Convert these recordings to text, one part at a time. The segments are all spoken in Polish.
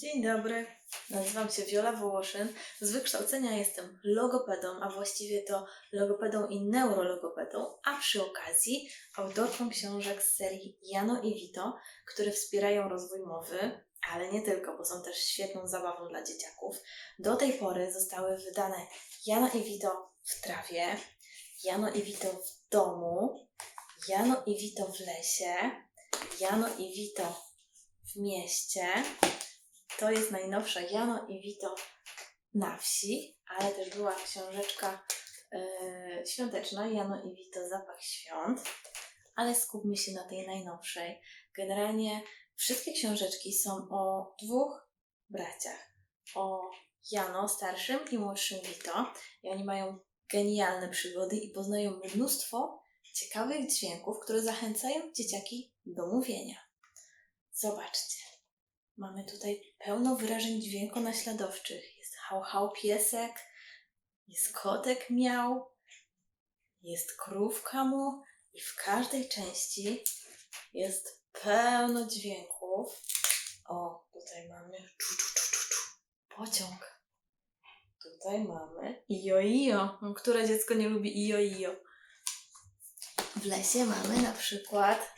Dzień dobry, nazywam się Wiola Wołoszyn. Z wykształcenia jestem logopedą, a właściwie to logopedą i neurologopedą, a przy okazji autorką książek z serii Jano i Vito, które wspierają rozwój mowy, ale nie tylko, bo są też świetną zabawą dla dzieciaków. Do tej pory zostały wydane Jano i Vito w trawie, Jano i Vito w domu, Jano i Vito w lesie, Jano i Vito w mieście. To jest najnowsza Jano i Vito na wsi, ale też była książeczka e, świąteczna Jano i Vito Zapach Świąt, ale skupmy się na tej najnowszej. Generalnie wszystkie książeczki są o dwóch braciach. O Jano starszym i młodszym Vito. I oni mają genialne przygody i poznają mnóstwo ciekawych dźwięków, które zachęcają dzieciaki do mówienia. Zobaczcie. Mamy tutaj pełno wyrażeń dźwiękonaśladowczych. Jest hał hał piesek, jest kotek miał, jest krówka mu i w każdej części jest pełno dźwięków. O, tutaj mamy czu, czu, czu, czu, czu. pociąg. Tutaj mamy ijo ijo. Które dziecko nie lubi ijo ijo? W lesie mamy na przykład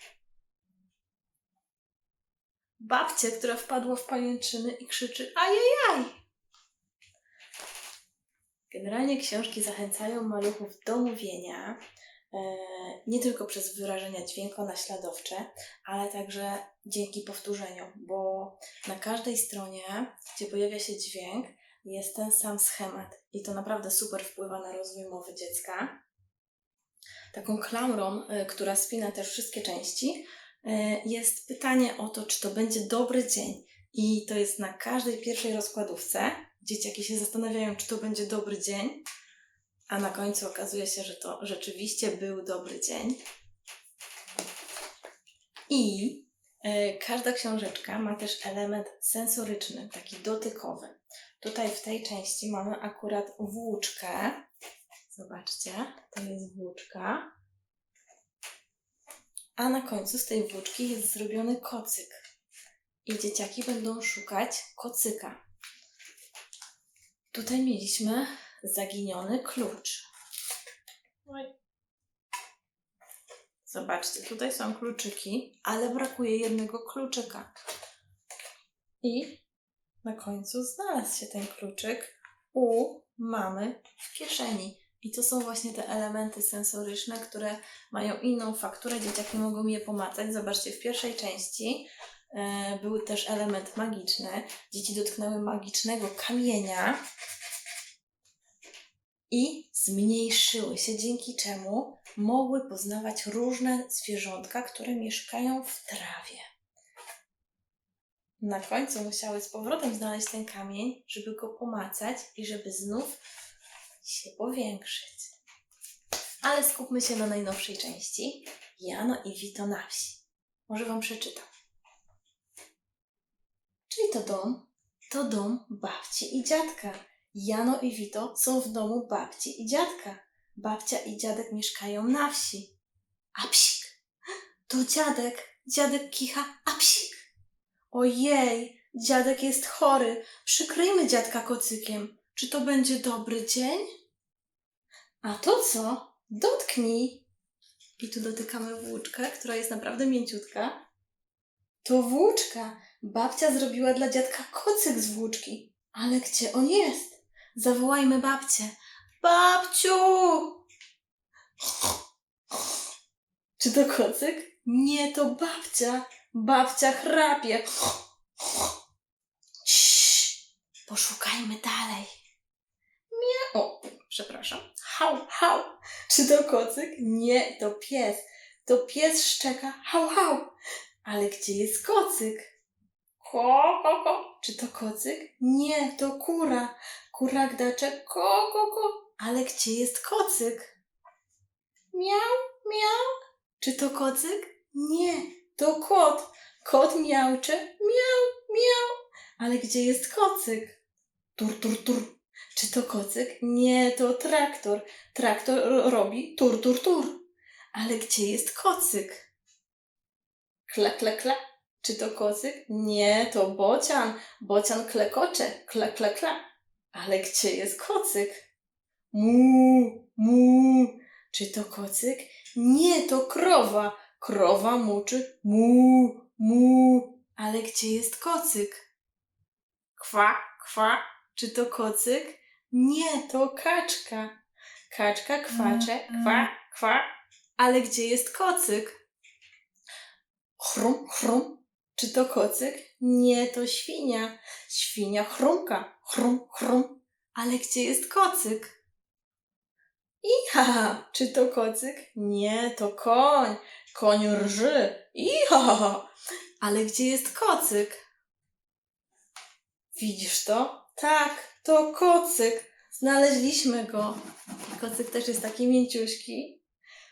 babcię, która wpadła w pajęczyny i krzyczy ajajaj. Generalnie książki zachęcają maluchów do mówienia, e, nie tylko przez wyrażenia dźwiękonaśladowcze, ale także dzięki powtórzeniu, bo na każdej stronie, gdzie pojawia się dźwięk, jest ten sam schemat i to naprawdę super wpływa na rozwój mowy dziecka. Taką klamrą, e, która spina też wszystkie części, jest pytanie o to, czy to będzie dobry dzień. I to jest na każdej pierwszej rozkładówce. Dzieciaki się zastanawiają, czy to będzie dobry dzień, a na końcu okazuje się, że to rzeczywiście był dobry dzień. I e, każda książeczka ma też element sensoryczny, taki dotykowy. Tutaj w tej części mamy akurat włóczkę. Zobaczcie, to jest włóczka. A na końcu z tej włóczki jest zrobiony kocyk. I dzieciaki będą szukać kocyka. Tutaj mieliśmy zaginiony klucz. Zobaczcie, tutaj są kluczyki, ale brakuje jednego kluczyka. I na końcu znalazł się ten kluczyk u mamy w kieszeni. I to są właśnie te elementy sensoryczne, które mają inną fakturę, dzieciaki mogą je pomacać. Zobaczcie, w pierwszej części e, był też element magiczny. Dzieci dotknęły magicznego kamienia i zmniejszyły się, dzięki czemu mogły poznawać różne zwierzątka, które mieszkają w trawie. Na końcu musiały z powrotem znaleźć ten kamień, żeby go pomacać i żeby znów się powiększyć. Ale skupmy się na najnowszej części. Jano i Vito na wsi. Może Wam przeczytam. Czyli to dom? To dom babci i dziadka. Jano i Vito są w domu babci i dziadka. Babcia i dziadek mieszkają na wsi. A psik? To dziadek. Dziadek kicha, a psik. Ojej, dziadek jest chory. Przykryjmy dziadka kocykiem. Czy to będzie dobry dzień? A to co? Dotknij. I tu dotykamy włóczkę, która jest naprawdę mięciutka. To włóczka. Babcia zrobiła dla dziadka kocyk z włóczki. Ale gdzie on jest? Zawołajmy babcię. Babciu! Czy to kocyk? Nie, to babcia. Babcia chrapie. Ciii, poszukajmy dalej. Mia. Przepraszam. Hał, hał. Czy to kocyk? Nie, to pies. To pies szczeka. Hał, hał. Ale gdzie jest kocyk? Ko, ko, ko. Czy to kocyk? Nie, to kura. Kura gdacze. Ko, ko, ko. Ale gdzie jest kocyk? Miał, miał. Czy to kocyk? Nie, to kot. Kot miaucze. Miał, miał. Ale gdzie jest kocyk? Tur, tur, tur. Czy to kocyk? Nie, to traktor. Traktor ro- robi tur, tur, tur. Ale gdzie jest kocyk? Kla, kla, kla. Czy to kocyk? Nie, to bocian. Bocian klekocze, kle, kle, kle. Ale gdzie jest kocyk? Mu, mu. Czy to kocyk? Nie, to krowa. Krowa muczy mu, mu. Ale gdzie jest kocyk? Kwa, kwa. Czy to kocyk? Nie, to kaczka. Kaczka kwacze, kwa, kwa. Ale gdzie jest kocyk? Chrum, chrum. Czy to kocyk? Nie, to świnia. Świnia chrumka, chrum, chrum. Ale gdzie jest kocyk? Iha, czy to kocyk? Nie, to koń. Koń rży. Iha, ale gdzie jest kocyk? Widzisz to? Tak, to kocyk. Znaleźliśmy go. Kocyk też jest taki mięciuśki.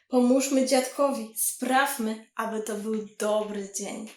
Pomóżmy dziadkowi, sprawmy, aby to był dobry dzień.